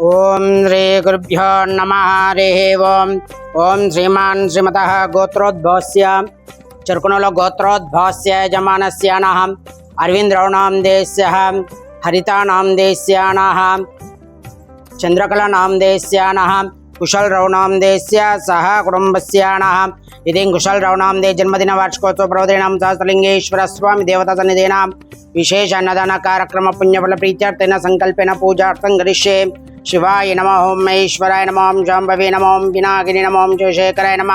ओम ॐ श्रीगुरुभ्यो नमः, हरिः ओम्। ॐ श्रीमान् श्रीमतः गोत्रोद्भवस्य, चर्कुणलगोत्रोद्भवस्य यजमानस्य नः देश देश्यः, हरितानां देश्यानाः, चन्द्रकलानां देश्यानः कुशलरौणां देश सह कुटुम्बस्याणः इति कुशलरौणां दे जन्मदिन वार्षिकोत्सव प्रवदीण सहस्त्रलिंगेश्वर स्वामी देवता सहस्रलिङ्गेश्वरस्वामिदेवतासन्निधीनां विशेष अन्नदान कार्यक्रम पुण्यफल अन्नदानकार्यक्रमपुण्यफलप्रीत्यर्थेन संकल्पेन पूजार्थं करिष्ये। शिवाय नम ओम महेश्वराय नम ओम जाम्बवे नम ओम विनागिनी नम ओं जयशेखराय नम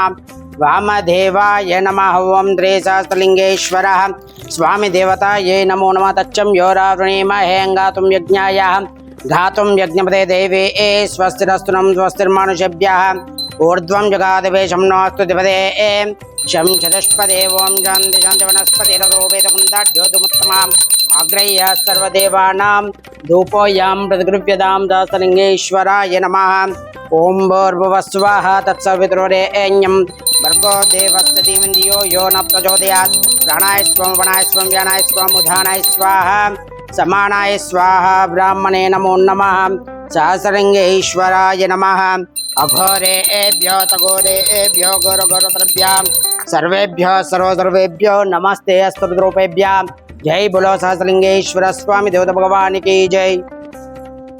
वामदेवाय नमः ॐ द्रेसहस्रलिङ्गेश्वरः स्वामिदेवतायै नमो नम तच्चम तच्चं योरावृणीमहेऽङ्गातुं यज्ञा धातुं यज्ञपते देवे ए स्वस्तिरस्तु नम स्वस्तिर्मानुषेभ्यः ऊर्ध्वं जगादिवेशं नोऽस्तु दिपदे ए शं चतुष्पदे ॐ शान्ति शान्ति वनस्पतिरतो वेदकुन्दाढ्योतमुत्तमाम् आग्रह्य सर्वदेवानां धूपोऽयं दासलिङ्गेश्वराय नमः। ॐ भूर्भुवस्वः तत्सवितुरेण्यं भर्गो देवस्य यो न प्रचोदयात्। प्राणाय स्वं, वणाय स्वं व्यानाय स्वम् उधानाय स्वाहा। समानाय स्वाहा, ब्राह्मणे नमो नमः। सहस्रलिङ्गेश्वराय नमः। अघोरेभ्यो तघोरेभ्यो घोरघोरद्रव्यां सर्वेभ्यो, सर्वसर्वेभ्यो, नमस्ते अस्तुरूपेभ्यां జై బులో సహస్రలింగేశ్వర స్వామి దేవత భగవానికి జై.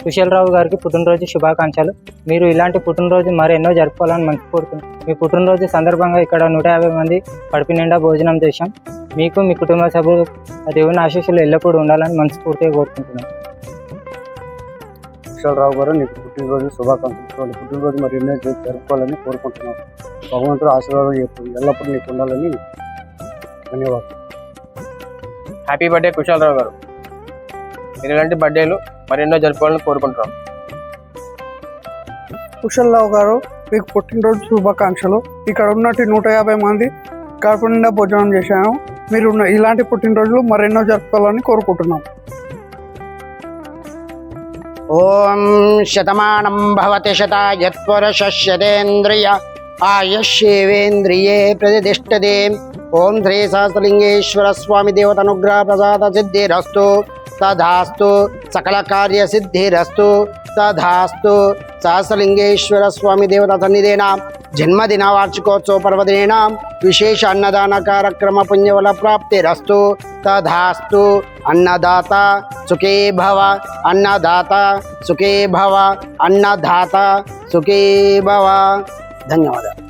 సుశీలరావు గారికి పుట్టినరోజు శుభాకాంక్షలు. మీరు ఇలాంటి పుట్టినరోజు మరెన్నో జరుపుకోవాలని మనసు కోరుతుంది మీ పుట్టినరోజు సందర్భంగా ఇక్కడ నూట యాభై మంది కడుపు నిండా భోజనం చేశాం. మీకు మీ కుటుంబ సభ్యులు దేవుని ఆశీస్సులు ఎల్లప్పుడూ ఉండాలని మనస్ఫూర్తిగా కోరుకుంటున్నాం. రావు గారు నీకు పుట్టినరోజు శుభాకాంక్షలు. పుట్టినరోజు మరి ఎన్నో జరుపుకోవాలని కోరుకుంటున్నాను భగవంతుడు ఆశీర్వాదం చేస్తుంది ఎల్లప్పుడూ నీకు ఉండాలని ధన్యవాదాలు. హ్యాపీ బర్త్డే కుశాలరావు గారు. మీరు ఇలాంటి బర్త్డేలు మరెన్నో జరుపుకోవాలని కోరుకుంటున్నాం. కుశల్రావు గారు మీకు పుట్టినరోజు శుభాకాంక్షలు. ఇక్కడ ఉన్నట్టు నూట యాభై మంది కడుపు నిండా భోజనం చేశాను. మీరు ఇలాంటి పుట్టినరోజులు మరెన్నో జరుపుకోవాలని కోరుకుంటున్నాం. ఓం శతమానం భవతి శతాయత్పురుషేంద్రియ ఆయుష్యేవేంద్రియే ప్రతిష్టతే. ओम श्री सहस्रलिंगेश्वर स्वामी देवतानुग्रह प्रसाद सिद्धिरस्तु तथास्तु सकल कार्य सिद्धिरस्तु तथास्तु, सहस्रलिंगेश्वर स्वामी देवता सन्निधेना जन्मदिन वार्षिकोत्सव पर्वदिनेना, विशेष अन्नदान कार्यक्रम पुण्यबल प्राप्तिरस्तु तथास्तु, अन्नदाता सुखे भव, अन्नदाता सुखे भव, अन्नदाता सुखे भव। धन्यवाद।